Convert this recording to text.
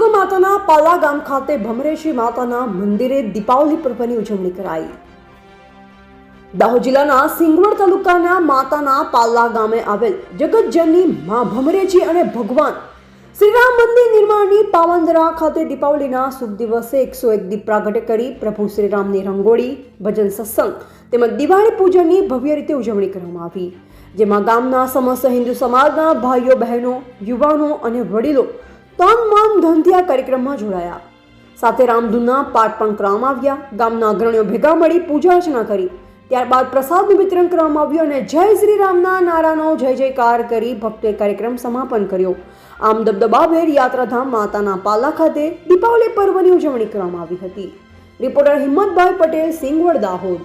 હિંમતનગર માતાના પાલા ગામ ખાતે ભમરેશી માતાના મંદિરે દીપાવલી પર્વની ઉજવણી કરાઈ. દાહોદ જિલ્લાના સિંગવડ તાલુકાના માતાના પાલા ગામે આવેલ જગતજનની મા ભમરેજી અને ભગવાન શ્રીરામ મંદિર નિર્માણની પાવનદરા ખાતે દીપાવલીના શુભ દિવસે એકસો એક દીપ પ્રાગટ્ય કરી પ્રભુ શ્રીરામની રંગોળી, ભજન સત્સંગ તેમજ દિવાળી પૂજનની ભવ્ય રીતે ઉજવણી કરવામાં આવી. જેમાં ગામના સમસ્ત હિન્દુ સમાજના ભાઈઓ, બહેનો, યુવાનો અને વડીલો તન મન આ કાર્યક્રમમાં જોડાયા. સાથે રામધૂનના પાઠ પણ કરવામાં આવ્યા. ગામના અગ્રણીઓ ભેગા મળી પૂજા અર્ચના કરી. ત્યારબાદ પ્રસાદનું વિતરણ કરવામાં આવ્યું અને જય શ્રી રામના નારાનો જય જયકાર કરી ભક્તોએ કાર્યક્રમ સમાપન કર્યો. આમ દબદબાભેર યાત્રાધામ માતાના પાલા ખાતે દીપાવલી પર્વની ઉજવણી કરવામાં આવી હતી. રિપોર્ટર હિંમતભાઈ પટેલ, સિંગવડ દાહોદ.